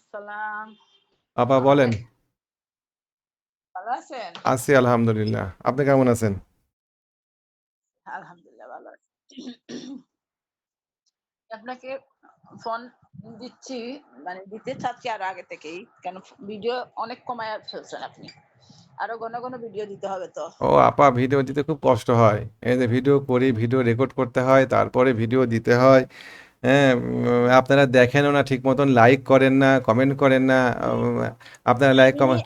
আসসালাম। আপা বলেন। ভালো আছেন? আছি আলহামদুলিল্লাহ। আপনি কেমন আছেন? আলহামদুলিল্লাহ ভালো আছি। আপনাকে ফোন দিচ্ছি মানে দিতে চাচ্ছি আরও আগে থেকেই কেন ভিডিও অনেক কমায় ফেলছেন আপনি। আরও ঘন ঘন ভিডিও দিতে হবে তো। ও আপা ভিডিও দিতে খুব কষ্ট হয়। এই যে ভিডিও করি ভিডিও রেকর্ড করতে হয় তারপরে ভিডিও দিতে হয়। আপনারা দেখেনও না ঠিক মতন লাইক করেন না কমেন্ট করেন না আপনারা লাইক কমেন্ট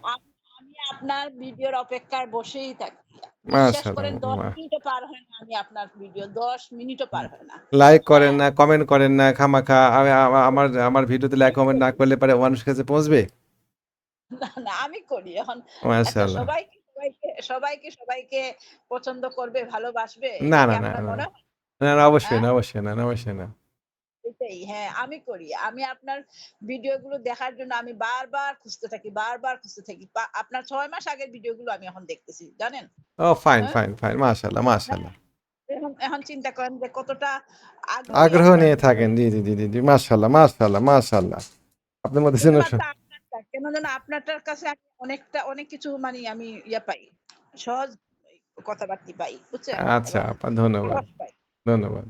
আমি আপনার ভিডিওর অপেক্ষায় বসেই থাকি। হয় হয় লাইক করেন হ্যাঁ না। কমেন্ট করেন না খামাখা আমার আমার ভিডিওতে লাইক কমেন্ট না করলে পারে মানুষের কাছে পৌঁছবে? না না আমি করি এখন মাশাআল্লাহ। সবাইকে সবাইকে সবাইকে পছন্দ করবে ভালোবাসবে না না না না না। না অবশ্যই হ্যাঁ? না অবশ্যই না, অবশ্যই না। এটাই হ্যাঁ আমি করি। আমি আপনার ভিডিওগুলো দেখার জন্য আমি বারবার খুঁজতে থাকি বারবার খুঁজতে থাকি। আপনার ছয় মাস আগের ভিডিওগুলো আমি এখন দেখতেছি জানেন? ও ফাইন হ্যাঁ। ফাইন ফাইন মাশাআল্লাহ মাশাআল্লাহ। এখন এখন চিন্তা করেন যে কতটা আগ্রহ নিয়ে থাকেন। জি জি জি জি মাশাআল্লাহ মাশাআল্লাহ মাশাআল্লাহ। আপনার মধ্যে যেন কেন যেন আপনারটার কাছে আমি অনেকটা অনেক কিছু মানে আমি ইয়ে পাই সহজ কথাবার্তা পাই বুঝছেন? আচ্ছা আপা ধন্যবাদ। ধন্যবাদ।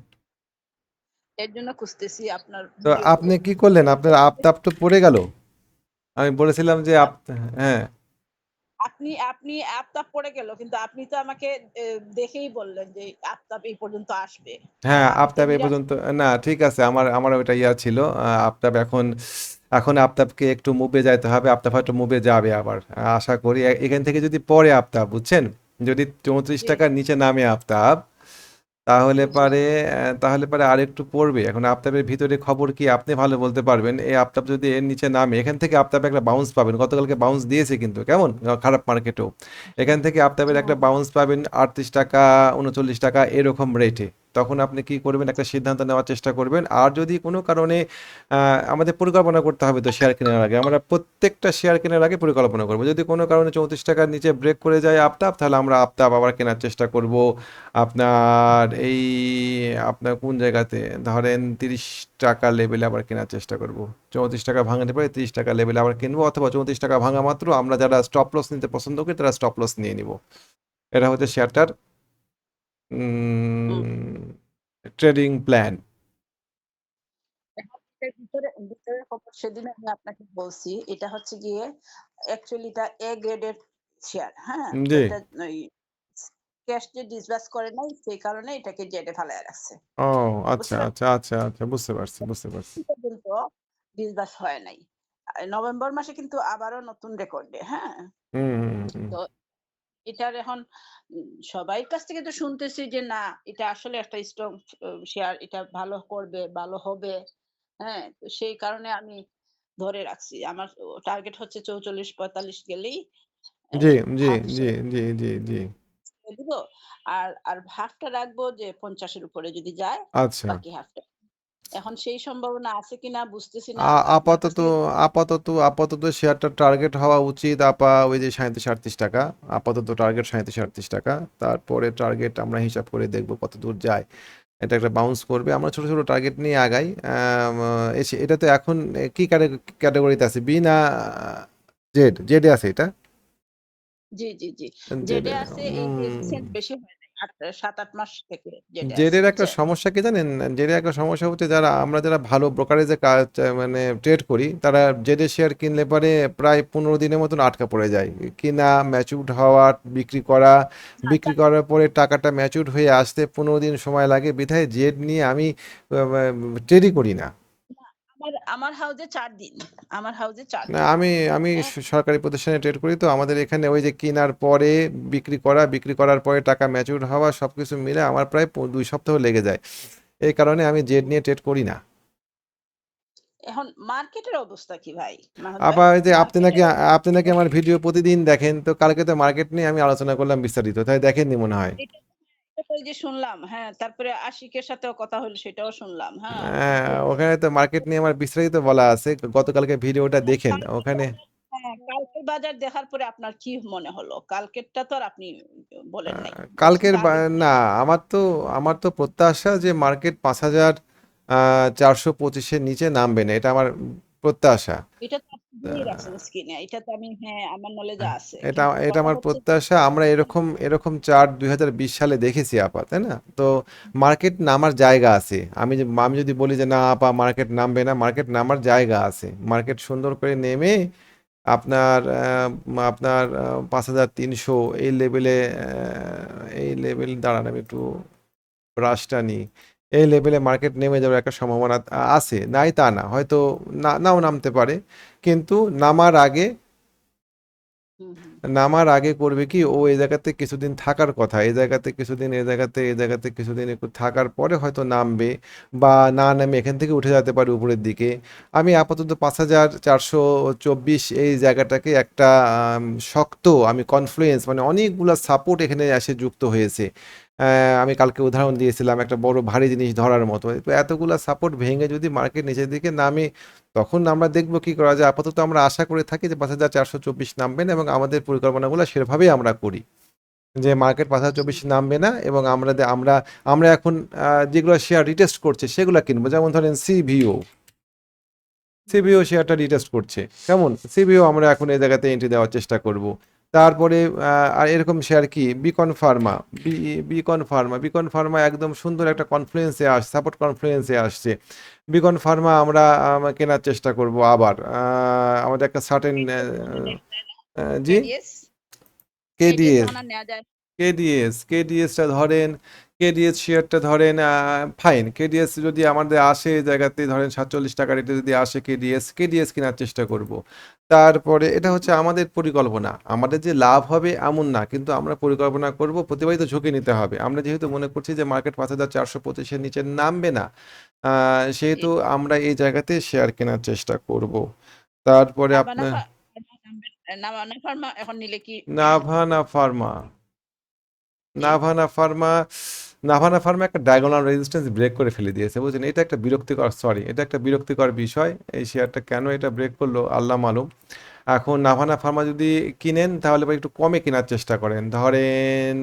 এর জন্য খুঁজতেছি আপনার তো আপনি কি করলেন? আপনার আপতাপ তো পড়ে গেল? আমি বলেছিলাম যে আপ হ্যাঁ। আপনি আপনি আফতাব পড়ে গেল কিন্তু আপনি তো আমাকে দেখেই বললেন যে আফতাব এই পর্যন্ত আসবে। হ্যাঁ আফতাব এই পর্যন্ত না ঠিক আছে আমার আমার ওইটা ইয়া ছিল। আফতাব এখন এখন আফতাবকে একটু মুভে যাইতে হবে আফতাব হয়তো মুভে যাবে আবার। আশা করি এখান থেকে যদি পরে আফতাব বুঝছেন? যদি চৌত্রিশ টাকার নিচে নামে আফতাব তাহলে পারে তাহলে পারে আর একটু পড়বে। এখন আফতাবের ভিতরে খবর কি আপনি ভালো বলতে পারবেন? এই আফতাব যদি এর নিচে নামে, এখান থেকে আফতাব একটা বাউন্স পাবেন। গতকালকে বাউন্স দিয়েছে কিন্তু, কেমন? খারাপ মার্কেটেও এখান থেকে আফতাবের একটা বাউন্স পাবেন আটত্রিশ টাকা, উনচল্লিশ টাকা, এরকম রেটে তখন আপনি কি করবেন? একটা সিদ্ধান্ত নেওয়ার চেষ্টা করবেন। আর যদি কোনো কারণে আমাদের পরিকল্পনা করতে হবে তো শেয়ার কেনার আগে। আমরা প্রত্যেকটা শেয়ার কেনার আগে পরিকল্পনা করব। যদি কোনো কারণে চৌত্রিশ টাকার নিচে ব্রেক করে যায় আপতাপ, তাহলে আমরা আপতাপ আবার কেনার চেষ্টা করব। আপনার এই, আপনার কোন জায়গাতে? ধরেন তিরিশ টাকা লেভেলে আবার কেনার চেষ্টা করব। চৌত্রিশ টাকা ভাঙাতে পারে, তিরিশ টাকা লেভেলে আবার কিনবো। অথবা চৌত্রিশ টাকা ভাঙা মাত্র আমরা যারা স্টপ লস নিতে পছন্দ করি, তারা স্টপ লস নিয়ে নিব। এটা হচ্ছে শেয়ারটার। ট্রেডিং প্ল্যান এখন ভিতরে খবর সেদিন আমি আপনাকে বলছি এটা হচ্ছে গিয়ে অ্যাকচুয়ালি এটা এ গ্রেডের শেয়ার হ্যাঁ? এটা ক্যাশ যে ডিসবার্স করে নাই সেই কারণে এটাকে জেডে ফেলায় রাখছে ও আচ্ছা আচ্ছা আচ্ছা আচ্ছা বুঝতে পারছি বুঝতে পারছি। পর্যন্ত ডিসবার্স হয় নাই। নভেম্বর মাসে কিন্তু আবারও নতুন রেকর্ডে হ্যাঁ? তো এটার এখন সবাই কাছ থেকে তো শুনতেছি যে না এটা আসলে একটা স্ট্রং শেয়ার এটা ভালো করবে ভালো হবে। হ্যাঁ তো সেই কারণে আমি ধরে রাখছি। আমার টার্গেট হচ্ছে চৌচল্লিশ পঁয়তাল্লিশ গেলেই জি জি জি জি জি জি। দিব আর আর হাফটা রাখব যে পঞ্চাশের উপরে যদি যায় আচ্ছা। বাকি হাফটা এখন সেই সম্ভাবনা আছে কিনা বুঝতেছি না। আপাতত আপাতত আপাতত শেয়ারটা টার্গেট হওয়া উচিত আপা ওই যে সাঁইত্রিশ আটত্রিশ টাকা। আপাতত টার্গেট সাঁইত্রিশ আটত্রিশ টাকা। তারপরে টার্গেট আমরা হিসাব করে দেখব কত দূর যায়। এটা একটা বাউন্স করবে। আমরা ছোট ছোট টার্গেট নিয়ে আগাই। এটা তো এখন কি ক্যাটাগরিতে আছে? বি না জেড জেডে আছে এটা? জি জি জি। জেডে আছে। এই রিসেন্ট বেশি হয় সাত আট মাস থেকে জেডে জেডের একটা সমস্যা কি জানেন? জেডের একটা সমস্যা হচ্ছে যারা আমরা যারা ভালো ব্রোকারেজে কাজ মানে ট্রেড করি তারা জেডে শেয়ার কিনলে পরে প্রায় পনেরো দিনের মতন আটকা পড়ে যায়। কিনা ম্যাচুরড হওয়া বিক্রি করা বিক্রি করার পরে টাকাটা ম্যাচুরড হয়ে আসতে পনেরো দিন সময় লাগে। বিধায় জেড নিয়ে আমি ট্রেডই করি না। আমার আমার হাউজে চার দিন। আমার হাউজে চার না আমি আমি সরকারি প্রতিষ্ঠানে ট্রেড করি তো আমাদের এখানে ওই যে কেনার পরে বিক্রি করা বিক্রি করার পরে টাকা ম্যাচুর হওয়া সব কিছু মিলে আমার প্রায় দুই সপ্তাহ লেগে যায়। এই কারণে আমি জেড নিয়ে ট্রেড করি না। এখন মার্কেটের অবস্থা কি ভাই? আবার যে আপনি নাকি আপনি নাকি আমার ভিডিও প্রতিদিন দেখেন তো কালকে তো মার্কেট নিয়ে আমি আলোচনা করলাম বিস্তারিত তাই দেখেননি মনে হয়। যে শুনলাম হ্যাঁ তারপরে আশিকের সাথেও কথা হলো সেটাও শুনলাম হ্যাঁ। হ্যাঁ ওখানে তো মার্কেট নিয়ে আমার বিস্তারিত বলা আছে গতকালকে ভিডিওটা দেখেন কালকের ওখানে হ্যাঁ কালকের বাজার দেখার পরে আপনার কি মনে হলো? কালকেরটা তো আর আপনি বলেন নাই। কালকের না আমার তো আমার তো প্রত্যাশা যে মার্কেট পাঁচ হাজার চারশো পঁচিশের নিচে নামবে না এটা আমার প্রত্যাশা। এটা তো স্ক্রিনে এটা তো আমি হ্যাঁ আমার নলেজে আছে। এটা এটা আমার প্রত্যাশা। আমরা এরকম এরকম চার্ট দুই হাজার বিশ সালে দেখেছি আপা তাই না? তো মার্কেট নামার জায়গা আছে। আমি আমি যদি বলি যে না আপা মার্কেট নামবে না। মার্কেট নামার জায়গা আছে। মার্কেট সুন্দর করে নেমে আপনার আপনার পাঁচ হাজার তিনশো এই লেভেলে এই লেভেল দাঁড়ান আমি একটু ব্রাশটা নিই। এই লেভেলে মার্কেট নেমে যাওয়ার একটা সম্ভাবনা আছে। নাই তা না হয়তো না নাও নামতে পারে। কিন্তু নামার আগে। নামার আগে করবে কি ও এই জায়গাতে কিছুদিন থাকার কথা এই জায়গাতে কিছুদিন এই জায়গাতে এই জায়গাতে কিছুদিন একটু থাকার পরে হয়তো নামবে বা না নামে এখান থেকে উঠে যেতে পারে উপরের দিকে। আমি আপাতত পাঁচ হাজার চারশো চব্বিশ এই জায়গাটাকে একটা শক্ত আমি কনফ্লুয়েন্স মানে অনেকগুলো সাপোর্ট এখানে এসে যুক্ত হয়েছে। আমি কালকে উদাহরণ দিয়েছিলাম একটা বড় ভারী জিনিস ধরার মতো। এতগুলা সাপোর্ট ভেঙে যদি মার্কেট নিচের দিকে নামে, তখন আমরা দেখব কি করা যায়। আপাতত আমরা আশা করে থাকি যে পাঁচ হাজার চারশো চব্বিশ নামবেন এবং আমাদের পরিকল্পনাগুলো সেভাবেই আমরা করি। যে মার্কেট পাঁচ হাজার চব্বিশ নামবে না এবং আমরা আমরা আমরা এখন যেগুলো শেয়ার রিটেস্ট করছে সেগুলো কিনবো। যেমন ধরেন সিভিও সিবিও শেয়ারটা রিটেস্ট করছে। কেমন? সিবিও আমরা এখন এই জায়গাতে এন্ট্রি দেওয়ার চেষ্টা করব। তারপরে আর এরকম শেয়ার কি Beacon Pharma B Beacon Pharma Beacon Pharma একদম সুন্দর একটা কনফ্লুয়েন্সে আসছে সাপোর্ট কনফ্লুয়েন্সে আসছে। বিকন ফার্মা আমরা কেনার চেষ্টা করব আবার আমাদের একটা সার্টেন জি? কেডিএস কেডিএস কেডিএসটা ধরেন কেডিএস শেয়ারটা ধরেন ফাইন কেডিএস যদি আমাদের আসে জায়গাতে ধরেন সাতচল্লিশ টাকা রেটে যদি আসে কেডিএস কেডিএস কেনার চেষ্টা করব। তারপরে এটা হচ্ছে আমাদের পরিকল্পনা। আমাদের যে লাভ হবে এমন না কিন্তু আমরা পরিকল্পনা করব প্রতিবারই তো ঝুঁকি নিতে হবে। আমরা যেহেতু মনে করছি যে মার্কেট পাঁচ হাজার চারশো পঁচিশের নিচে নামবে না সেহেতু আমরা এই জায়গাতে শেয়ার কেনার চেষ্টা করব। তারপরে আপনার Navana pharma. Navana pharma Navana pharma একটা ডায়াগোনাল রেজিস্ট্যান্স ব্রেক করে ফেলে দিয়েছে বুঝলেন? এটা একটা বিরক্তিকর সরি এটা একটা বিরক্তিকর বিষয়। এই শেয়ারটা কেন এটা ব্রেক করল? আল্লাহ মালুম। এখন নাভানা ফার্মা যদি কিনেন তাহলে একটু কমে কেনার চেষ্টা করেন। ধরেন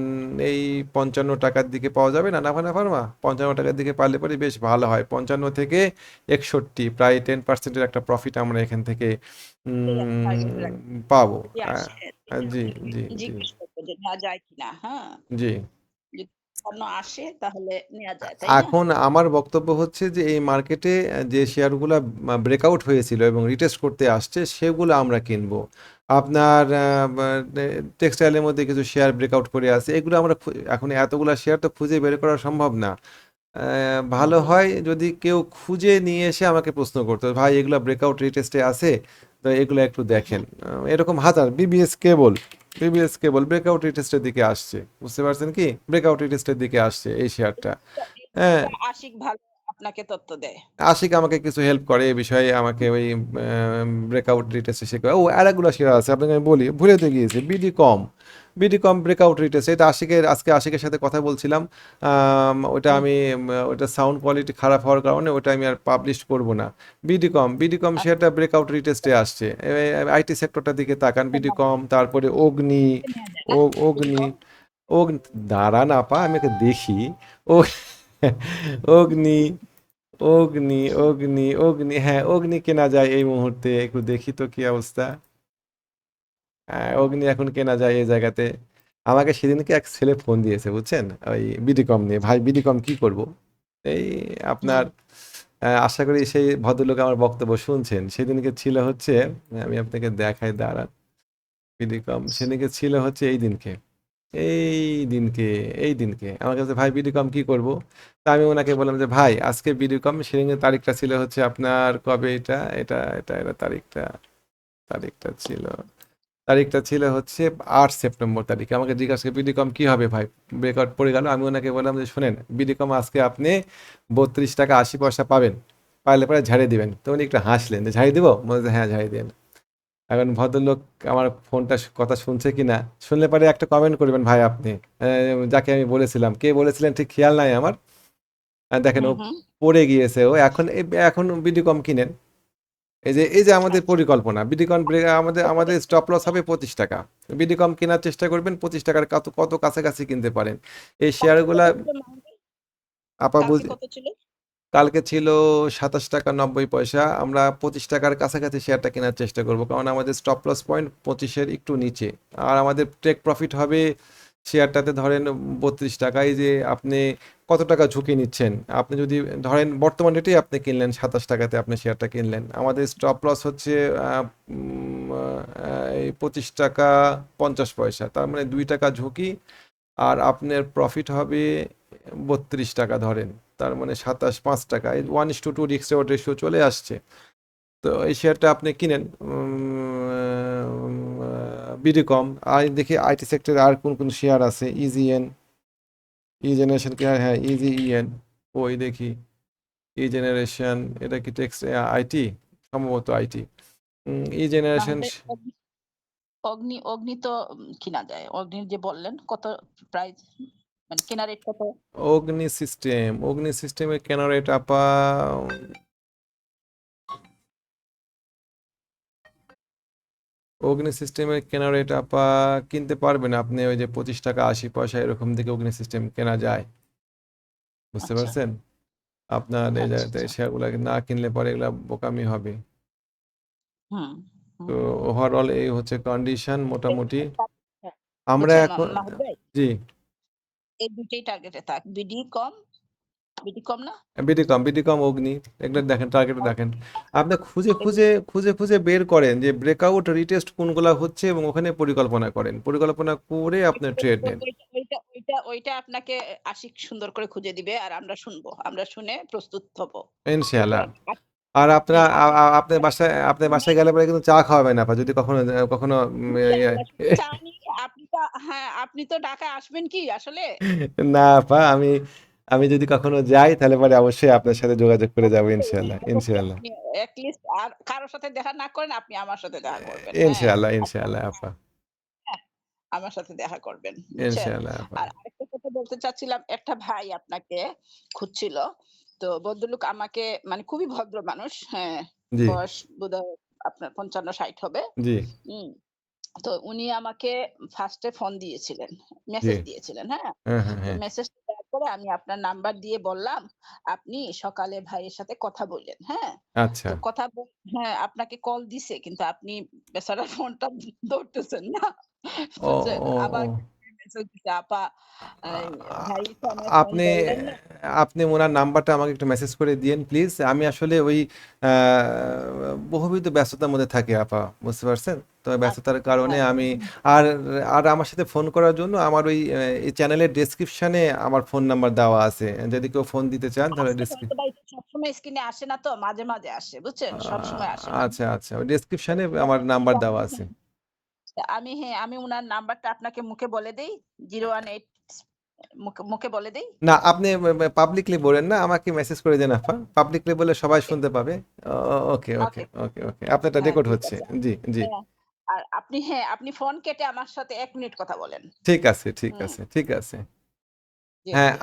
এই পঞ্চান্ন টাকার দিকে পাওয়া যাবে না নাভানা ফার্মা? পঞ্চান্ন টাকার দিকে পারলে পরে বেশ ভালো হয়। পঞ্চান্ন থেকে একষট্টি প্রায় টেন পার্সেন্টের একটা প্রফিট আমরা এখান থেকে পাবো। জি জি জি। পণ্য আসে তাহলে নেওয়া যায় তাই না? এখন আমার বক্তব্য হচ্ছে যে এই মার্কেটে যে শেয়ারগুলো ব্রেকআউট হয়েছিল এবং রিটেস্ট করতে আসছে সেগুলো আমরা কিনবো। আপনার টেক্সটাইলের মধ্যে কিছু শেয়ার ব্রেকআউট করে আছে এগুলো আমরা এখন এতগুলা শেয়ার তো খুঁজে বের করা সম্ভব না। ভালো হয় যদি কেউ খুঁজে নিয়ে এসে আমাকে প্রশ্ন করতো ভাই এগুলো ব্রেকআউট রিটেস্টে আছে? তো এগুলো একটু দেখেন। এরকম হাজার বিবিএস কেবল বিবিএস কেবল ব্রেকআউট টেস্টের দিকে আসছে। বুঝতে পারছেন কি? ব্রেকআউট টেস্টের দিকে আসছে এই শেয়ারটা হ্যাঁ আশিক ভালো আপনাকে তথ্য দেয়। আশিক আমাকে কিছু হেল্প করে এই বিষয়ে আমাকে ওই ব্রেকআউট রিটেস্টে শেখায়। ও আরেকগুলো শেয়ার আছে আপনাকে আমি বলি ভুলে তো গিয়েছি বিডি কম বিডি কম ব্রেকআউট রিটেস্ট এটা আশিকের আজকে আশিকের সাথে কথা বলছিলাম। ওটা আমি ওটা সাউন্ড কোয়ালিটি খারাপ হওয়ার কারণে ওটা আমি আর পাবলিশ করব না। বিডি কম বিডি কম শেয়ারটা ব্রেকআউট রিটেস্টে আসছে। আইটি সেক্টরটার দিকে তাকান বিডি কম তারপরে অগ্নি ও অগ্নি অগ্নি দাঁড়ান আপা আমি দেখি। ও অগ্নি অগ্নি অগ্নি অগ্নি হ্যাঁ অগ্নি কেনা যায় এই মুহূর্তে। একটু দেখি তো কি অবস্থা। হ্যাঁ, অগ্নি এখন কেনা যায় এই জায়গাতে। আমাকে সেদিনকে এক ছেলে ফোন দিয়েছে বুঝছেন? ওই বিডিকম নিয়ে। ভাই বিডিকম কি করব? এই আপনার আশা করি সেই ভদ্রলোক আমার বক্তব্য শুনছেন। সেদিনকে ছিল হচ্ছে আমি আপনাকে দেখাই দাঁড়ান। বিডিকম সেদিনকে ছিল হচ্ছে এই দিনকে। এই দিনকে এই দিনকে। আমার কাছে, ভাই বিডিকম কি করব? তা আমি ওনাকে বললাম যে, ভাই, আজকে বিডিকম সেদিনের তারিখটা ছিল হচ্ছে আপনার কবে এটা? এটা এটা এটা তারিখটা তারিখটা ছিল তারিখটা ছিল হচ্ছে আট সেপ্টেম্বর তারিখে। আমাকে জিজ্ঞাসা করে বিডিকম কি হবে ভাই? ব্রেকআউট পড়ে গেল। আমি ওনাকে বললাম যে, শোনেন বিডিকম আজকে আপনি বত্রিশ টাকা আশি পয়সা পাবেন। পারলে পরে ঝাড়িয়ে দিবেন। তো উনি একটু হাসলেন যে ঝাড়িয়ে দেবো? বলছে হ্যাঁ ঝাড়িয়ে দেন এখন ভদ্রলোক আমার ফোনটা কথা শুনছে কিনা? শুনলে পরে একটা কমেন্ট করবেন ভাই আপনি। যাকে আমি বলেছিলাম। কে বলেছিলেন? ঠিক খেয়াল নাই আমার। দেখেন ও। পড়ে গিয়েছে। ও এখন এখন বিডিকম কিনেন। এই যে এই যে আমাদের পরিকল্পনা বিডিকম আমাদের আমাদের স্টপ লস হবে পঁচিশ টাকা। বিডিকম কেনার চেষ্টা করবেন পঁচিশ টাকার কত কত কাছাকাছি কিনতে পারেন। এই শেয়ারগুলা আপা ছিল? কালকে ছিল সাতাশ টাকা নব্বই পয়সা। আমরা পঁচিশ টাকার কাছাকাছি শেয়ারটা কেনার চেষ্টা করব, কারণ আমাদের স্টপ লস পয়েন্ট পঁচিশের একটু নিচে। আর আমাদের টেক প্রফিট হবে শেয়ারটাতে ধরেন বত্রিশ টাকায় যে আপনি কত টাকা ঝুঁকি নিচ্ছেন? আপনি যদি ধরেন বর্তমান রেটেই আপনি কিনলেন সাতাশ টাকাতে আপনি শেয়ারটা কিনলেন। আমাদের স্টপ লস হচ্ছে পঁচিশ টাকা পঞ্চাশ পয়সা। তার মানে দুই টাকা ঝুঁকি। আর আপনার প্রফিট হবে বত্রিশ টাকা ধরেন। তার মানে সাতাশ, পাঁচ টাকা। ওয়ান ইস টু টু রিক্স রেশিও চলে আসছে। তো এই শেয়ারটা আপনি কিনেন বিডিকম আর দেখি আইটি সেক্টরে আর কোন কোন শেয়ার আছে? ইজিএন ই জেনারেশন কি? হ্যাঁ ইজি ইএন ওই দেখি। ই জেনারেশন এটা কি টেক্স আইটি সম্ভবত IT E generation Agni- Agni Agni তো কিনা যায়। অগ্নির যে বললেন, কত প্রাইস মানে কেনা রেট কত অগ্নি সিস্টেম অগ্নি সিস্টেমের কেন রেট আপা অগ্নি সিস্টেমের কেনা রেট আপা কিনতে পারবেন আপনি ওই যে পঁচিশ টাকা আশি পয়সা এরকম অগ্নি সিস্টেম কেনা যায়। বুঝতে আচ্ছা। পারছেন? আপনার এই আচ্ছা, জায়গাতে আচ্ছা। শেয়ারগুলো না কিনলে পরে এগুলা বোকামি হবে। তো ওভারঅল এই হচ্ছে কন্ডিশন মোটামুটি। আমরা এখন জি। এই দুটেই টার্গেটে থাক। বিডি কম বিডি কম না? বিডিকম বিডিকম অগ্নি। এগুলো দেখেন টার্গেট দেখেন। আপনি খুঁজে খুঁজে খুঁজে খুঁজে বের করেন যে ব্রেকআউট রিটেস্ট কোনগুলা হচ্ছে এবং ওখানে পরিকল্পনা করেন। পরিকল্পনা করে আপনি ট্রেড নেন। ওইটা ওইটা আপনাকে আশিক সুন্দর করে খুঁজে দিবে আর আমরা শুনব। আমরা শুনে প্রস্তুত হব। ইনশাআল্লাহ। আর আপনার আপনার বাসায় আপনার বাসায় গেলে পরে কিন্তু চা খাওয়াবেন না যদি কখনো কখনো হ্যাঁ আপনি তো ঢাকায় আসবেন কি আসলে? না আপা আমি আমি যদি কখনো যাই তাহলে পরে অবশ্যই আপনার সাথে যোগাযোগ করে যাব ইনশাআল্লাহ ইনশাআল্লাহ। আর কারোর সাথে দেখা না করেন আপনি আমার সাথে দেখা করবেন হ্যাঁ? ইনশাআল্লাহ ইনশাআল্লাহ আপা। আমার সাথে দেখা করবেন? ইনশাআল্লাহ আর আরেকটা কথা বলতে চাচ্ছিলাম একটা ভাই আপনাকে খুঁজছিল তো ভদ্রলোক আমাকে মানে খুবই ভদ্র মানুষ হ্যাঁ বয়স বোধহয় আপনার পঞ্চান্ন ষাট হবে। জি। হুম তো উনি আমাকে ফার্স্টে ফোন দিয়েছিলেন মেসেজ দিয়েছিলেন হ্যাঁ? হ্যাঁ হ্যাঁ হ্যাঁ। মেসেজ দেওয়ার পরে আমি আপনার নাম্বার দিয়ে বললাম আপনি সকালে ভাইয়ের সাথে কথা বললেন হ্যাঁ? আচ্ছা। কথা হ্যাঁ আপনাকে কল দিছে কিন্তু আপনি বেচারা ফোনটা ধরতেছেন না। আবার ভাই তো আমায় ফোন আপনি ধরলেন না। আপনি ওনার নাম্বারটা আমাকে একটু মেসেজ করে দিয়েন প্লিজ আমি আসলে ওই আহ, বহুবিধ ব্যস্ততার মধ্যে থাকি আপা বুঝতে পারছেন? তো ব্যস্ততার কারণে হ্যাঁ। আমি আর আর আমার সাথে ফোন করার জন্য আমার ওই আহ, এই চ্যানেলের ডেসক্রিপশনে আমার ফোন নাম্বার দেওয়া আছে। যদি কেউ ফোন দিতে চান তাহলে আসলে ডেসক্রিপ হয়তো বা সবসময় স্ক্রিনে আসে না তো? মাঝে মাঝে আসে বুঝছেন? সবসময় আসে না। আচ্ছা আচ্ছা। ওই ডেসক্রিপশনে আমার নাম্বার দেওয়া আছে। আমি হ্যাঁ আমি উনার নাম্বারটা আপনাকে মুখে বলে দেই জিরো ওয়ান এইট মুখে বলে দেই। না আপনি পাবলিকলি বলেন না আমাকে মেসেজ করে দেন আপা। পাবলিকলি বলে সবাই শুনতে পাবে। ওকে ওকে ওকে ওকে। আপনারটা হ্যাঁ, রেকর্ড হচ্ছে। জি জি। হ্যাঁ, আর আপনি হ্যাঁ আপনি ফোন কেটে আমার সাথে এক মিনিট কথা বলেন। ঠিক আছে ঠিক আছে ঠিক আছে। হ্যাঁ।